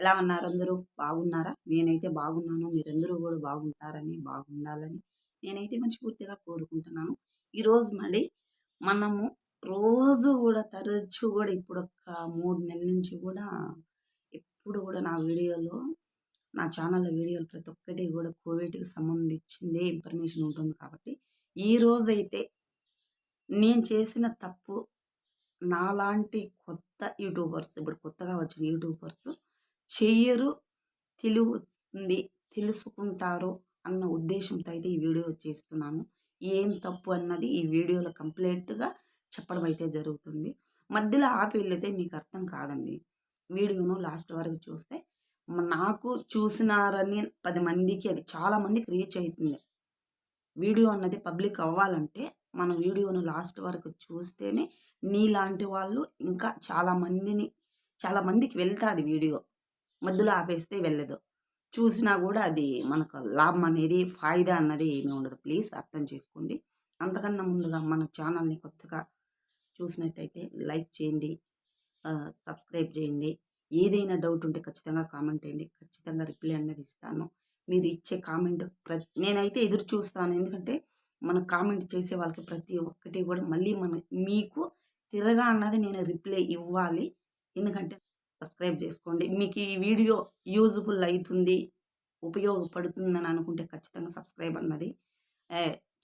ఎలా ఉన్నారు అందరూ? బాగున్నారా? నేనైతే బాగున్నాను. మీరందరూ కూడా బాగుంటారని బాగుండాలని నేనైతే మంచి పూర్తిగా కోరుకుంటున్నాను ఈరోజు మళ్ళీ మనము రోజు కూడా తరచు కూడా ఇప్పుడు ఒక మూడు నెలల నుంచి కూడా ఎప్పుడు కూడా నా వీడియోలో నా ఛానల్లో వీడియోలు ప్రతి ఒక్కటి కూడా కోవిడ్కి సంబంధించిందే ఇన్ఫర్మేషన్ ఉంటుంది కాబట్టి ఈ రోజైతే నేను చేసిన తప్పు నాలాంటి కొత్త యూట్యూబర్స్ ఇప్పుడు కొత్తగా వచ్చిన యూట్యూబర్స్ చెయ్యరు తెలివి తెలుసుకుంటారు అన్న ఉద్దేశంతో అయితే ఈ వీడియో చేస్తున్నాను. ఏం తప్పు అన్నది ఈ వీడియోలో కంప్లీట్గా చెప్పడం అయితే జరుగుతుంది. మధ్యలో ఆపేళ్ళైతే మీకు అర్థం కాదండి. వీడియోను లాస్ట్ వరకు చూస్తే నాకు చూసినారని పది మందికి అది చాలామందికి రీచ్ అవుతుంది వీడియో అన్నది పబ్లిక్ అవ్వాలంటే మన వీడియోను లాస్ట్ వరకు చూస్తేనే నీలాంటి వాళ్ళు ఇంకా చాలామందిని చాలామందికి వెళ్తుంది వీడియో. మధ్యలో ఆపేస్తే వెళ్ళదు. చూసినా కూడా అది మనకు లాభం అనేది ఫాయిదా అన్నది ఏమీ ఉండదు. ప్లీజ్ అర్థం చేసుకోండి. అంతకన్నా ముందుగా మన ఛానల్ని కొత్తగా చూసినట్టయితే లైక్ చేయండి. సబ్స్క్రైబ్ చేయండి. ఏదైనా డౌట్ ఉంటే ఖచ్చితంగా కామెంట్ చేయండి. ఖచ్చితంగా రిప్లై అనేది ఇస్తాను. మీరు ఇచ్చే కామెంట్ ప్ర నేనైతే ఎదురు చూస్తాను. ఎందుకంటే మన కామెంట్ చేసే వాళ్ళకి ప్రతి ఒక్కటి కూడా మళ్ళీ మన మీకు తిరగా అన్నది నేను రిప్లై ఇవ్వాలి. ఎందుకంటే సబ్స్క్రైబ్ చేసుకోండి. మీకు ఈ వీడియో యూజ్ఫుల్ అవుతుంది ఉపయోగపడుతుందని అనుకుంటే ఖచ్చితంగా సబ్స్క్రైబ్ అన్నది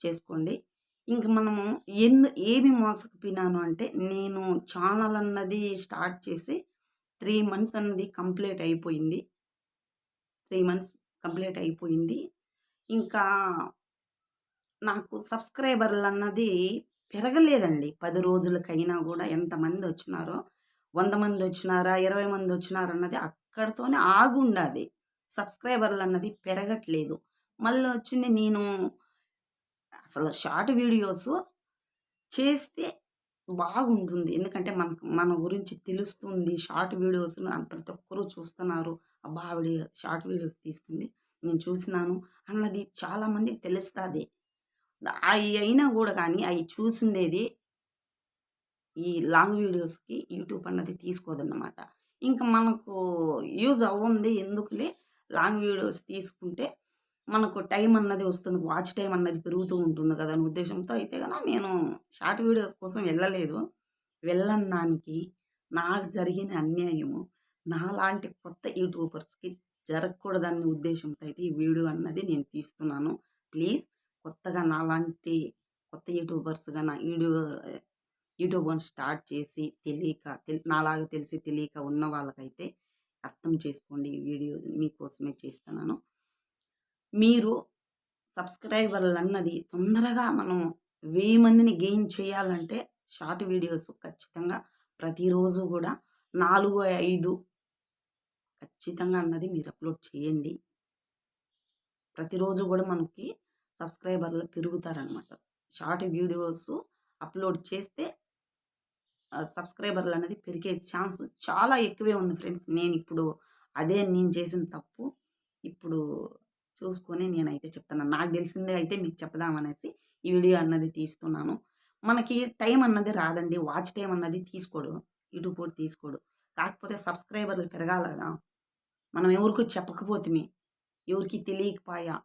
చేసుకోండి. ఇంక మనము ఎందు ఏమి మోసకపోయినాను అంటే నేను ఛానల్ అన్నది స్టార్ట్ చేసి త్రీ మంత్స్ అన్నది కంప్లీట్ అయిపోయింది. త్రీ మంత్స్ కంప్లీట్ అయిపోయింది. ఇంకా నాకు సబ్స్క్రైబర్లు అన్నది పెరగలేదండి. పది రోజులకైనా కూడా ఎంతమంది వచ్చినారో వంద మంది వచ్చినారా ఇరవై మంది వచ్చినారా అన్నది అక్కడితోనే ఆగుండాది. సబ్స్క్రైబర్లు అన్నది పెరగట్లేదు. మళ్ళీ వచ్చింది నేను. అసలు షార్ట్ వీడియోస్ చేస్తే బాగుంటుంది. ఎందుకంటే మనకు మన గురించి తెలుస్తుంది. షార్ట్ వీడియోస్ ప్రతి ఒక్కరూ చూస్తున్నారు. అబ్బా ఆవిడ షార్ట్ వీడియోస్ తీస్తుంది. నేను చూసినాను అన్నది చాలామందికి తెలుస్తుంది. అవి అయినా కూడా కానీ అవి చూసిండేది ఈ లాంగ్ వీడియోస్కి యూట్యూబ్ అన్నది తీసుకోదన్నమాట. ఇంకా మనకు యూజ్ అవ్వంది ఎందుకులే లాంగ్ వీడియోస్ తీసుకుంటే మనకు టైం అన్నది వస్తుంది. వాచ్ టైం అన్నది పెరుగుతూ ఉంటుంది కదా అని ఉద్దేశంతో అయితే కనుక నేను షార్ట్ వీడియోస్ కోసం వెళ్ళలేదు. వెళ్ళడానికి నాకు జరిగిన అన్యాయము నాలాంటి కొత్త యూట్యూబర్స్కి జరగకూడదనే ఉద్దేశంతో అయితే ఈ వీడియో అన్నది నేను తీస్తున్నాను. ప్లీజ్ కొత్తగా నాలాంటి కొత్త యూట్యూబర్స్గా నా వీడియో యూట్యూబ్ని స్టార్ట్ చేసి తెలియక తెలి నాలాగా తెలిసి తెలియక ఉన్న వాళ్ళకైతే అర్థం చేసుకోండి ఈ వీడియో మీకోసమే చేస్తున్నాను. మీరు సబ్స్క్రైబర్లు అన్నది తొందరగా మనం వెయ్యి మందిని గెయిన్ చేయాలంటే షార్ట్ వీడియోస్ ఖచ్చితంగా ప్రతిరోజు కూడా నాలుగు ఐదు ఖచ్చితంగా అన్నది మీరు అప్లోడ్ చేయండి. ప్రతిరోజు కూడా మనకి సబ్స్క్రైబర్లు పెరుగుతారనమాట షార్ట్ వీడియోస్ అప్లోడ్ చేస్తే సబ్స్క్రైబర్లు అనేది పెరిగే ఛాన్స్ చాలా ఎక్కువే ఉంది ఫ్రెండ్స్. నేను ఇప్పుడు అదే నేను చేసిన తప్పు ఇప్పుడు చూసుకొని నేనైతే చెప్తాను. నాకు తెలిసిందే అయితే మీకు చెప్దామనేసి ఈ వీడియో అన్నది తీస్తున్నాను. మనకి టైం అన్నది రాదండి. వాచ్ టైం అన్నది తీసుకోడు. యూట్యూబ్ కూడా తీసుకోడు. కాకపోతే సబ్స్క్రైబర్లు పెరగాలగా కదా. మనం ఎవరికి చెప్పకపోతే ఎవరికి తెలియకపోయా.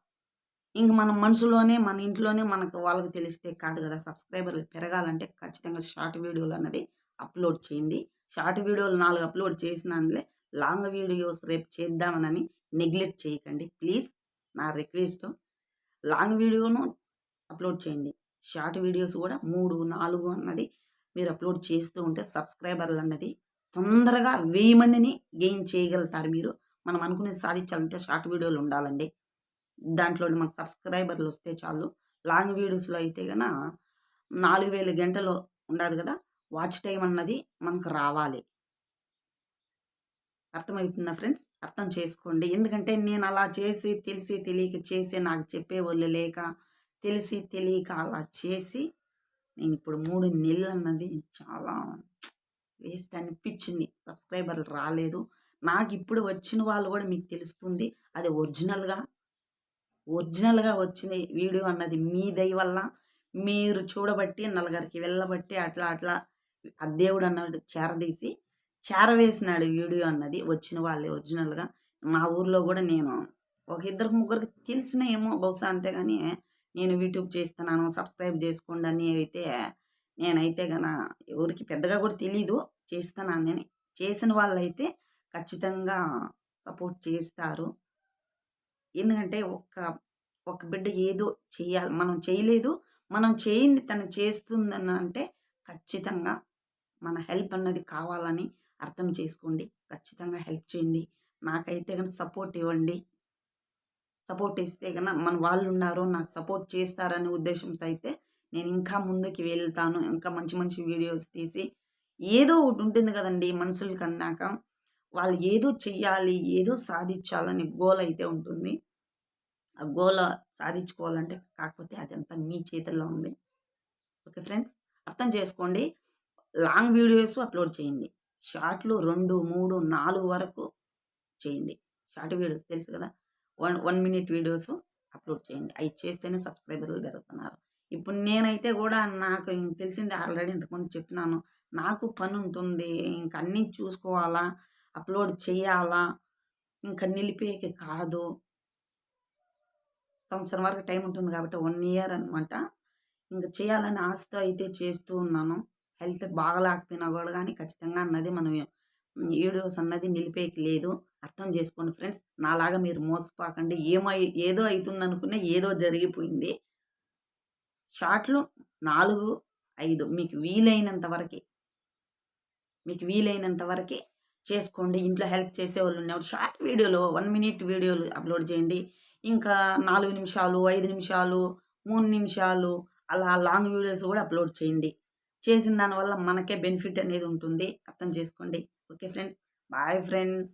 ఇంక మన మనసులోనే మన ఇంట్లోనే మనకు వాళ్ళకి తెలిస్తే కాదు కదా సబ్స్క్రైబర్లు పెరగాలంటే ఖచ్చితంగా షార్ట్ వీడియోలు అన్నది అప్లోడ్ చేయండి. షార్ట్ వీడియోలు నాలుగు అప్లోడ్ చేసినానులే లాంగ్ వీడియోస్ రేపు చేద్దామనని నెగ్లెక్ట్ చేయకండి. ప్లీజ్ నా రిక్వెస్ట్ లాంగ్ వీడియోను అప్లోడ్ చేయండి. షార్ట్ వీడియోస్ కూడా మూడు నాలుగు అన్నది మీరు అప్లోడ్ చేస్తూ ఉంటే సబ్స్క్రైబర్లు అన్నది తొందరగా వెయ్యి మందిని గెయిన్ చేయగలుగుతారు మీరు. మనం అనుకునేది సాధించాలంటే షార్ట్ వీడియోలు ఉండాలండి. దాంట్లో మనకు సబ్స్క్రైబర్లు వస్తే చాలు. లాంగ్ వీడియోస్లో అయితే కన నాలుగు వేల గంటలు ఉండదు కదా వాచ్ టైం అన్నది మనకు రావాలి. అర్థమవుతుందా ఫ్రెండ్స్? అర్థం చేసుకోండి. ఎందుకంటే నేను అలా చేసి తెలిసి తెలియక చేసి నాకు చెప్పేవాళ్ళు లేక తెలిసి తెలియక అలా చేసి నేను ఇప్పుడు మూడు నెలలు అన్నది చాలా వేస్ట్ అనిపించింది. సబ్స్క్రైబర్లు రాలేదు. నాకు ఇప్పుడు వచ్చిన వాళ్ళు కూడా మీకు తెలుస్తుంది. అది ఒరిజినల్గా ఒరిజినల్గా వచ్చిన వీడియో అన్నది మీ దయ వల్ల మీరు చూడబట్టి నలుగురికి వెళ్ళబట్టి అట్లా అట్లా ఆ దేవుడు అన్నది చేరదీసి చేరవేసినాడు వీడియో అన్నది వచ్చిన వాళ్ళే ఒరిజినల్‌గా. మా ఊర్లో కూడా నేను ఒక ఇద్దరు ముగ్గురికి తెలిసిన ఏమో బహుశా అంతేగాని నేను యూట్యూబ్ చేస్తున్నాను, సబ్స్క్రైబ్ చేసుకోండి అని అయితే నేనైతే గన ఎవరికి పెద్దగా కూడా తెలీదు. నేను చేసిన వాళ్ళైతే ఖచ్చితంగా సపోర్ట్ చేస్తారు. ఎందుకంటే ఒక్క, ఒక బిడ్డ ఏదో చేయాలి మనం చేయలేదు. మనం చేయింది తను చేస్తుందనంటే ఖచ్చితంగా మన హెల్ప్ అన్నది కావాలని అర్థం చేసుకోండి. ఖచ్చితంగా హెల్ప్ చేయండి. నాకైతే కనుక సపోర్ట్ ఇవ్వండి. సపోర్ట్ ఇస్తే కనుక మన వాళ్ళున్నారు. నాకు సపోర్ట్ చేస్తారనే ఉద్దేశంతో అయితే నేను ఇంకా ముందుకు వెళ్తాను. ఇంకా మంచి మంచి వీడియోస్ తీసి ఏదో ఒకటి ఉంటుంది గదండీ మనుషులకన్నాక. వాళ్ళు ఏదో చెయ్యాలి, ఏదో సాధించాలని గోల్ అయితే ఉంటుంది. ఆ గోల సాధించుకోవాలంటే కాకపోతే అదంతా మీ చేతుల్లో ఉంది. Okay friends. అర్థం చేసుకోండి. లాంగ్ వీడియోస్ అప్‌లోడ్ చేయండి. షార్ట్‌లు 2, 3, 4 వరకు చేయండి. షార్ట్ వీడియోస్ తెలుసు కదా one one minute videos upload చేయండి. అవి చేస్తేనే సబ్స్క్రైబర్లు పెరుగుతున్నారు. ఇప్పుడు నేనైతే కూడా నాకు ఇంక ఆల్రెడీ ఇంతకుముందు చెప్పినాను. నాకు పని ఉంటుంది ఇంక అన్నీ చూసుకోవాలా, అప్‌లోడ్ చేయాలా, ఇంకా నిలిపేకి కాదు. సంవత్సరం వరకు టైం ఉంటుంది కాబట్టి వన్ ఇయర్ అనమాట. ఇంక చేయాలని ఆశతో అయితే చేస్తూ ఉన్నాను. హెల్త్ బాగాలేకపోయినా కూడా కానీ ఖచ్చితంగా అన్నది మనం వీడియోస్ అన్నది నిలిపేకి లేదు. అర్థం చేసుకోండి ఫ్రెండ్స్. నాలాగా మీరు మోసపోకండి. ఏమో ఏదో అయితుందనుకున్న ఏదో జరిగిపోయింది. షార్ట్‌లు 4, 5 మీకు వీలైనంత వరకి. మీకు వీలైనంత వరకి చేసుకోండి. ఇంట్లో హెల్ప్ చేసేవాళ్ళున్నప్పుడు షార్ట్ వీడియోలో వన్ మినిట్ వీడియోలు అప్‌లోడ్ చేయండి. ఇంకా నాలుగు నిమిషాలు, ఐదు నిమిషాలు, మూడు నిమిషాలు అలా లాంగ్ వీడియోస్ కూడా అప్‌లోడ్ చేయండి. చేసిన దానివల్ల మనకే బెనిఫిట్ అనేది ఉంటుంది. అర్థం చేసుకోండి. Okay friends. Bye friends.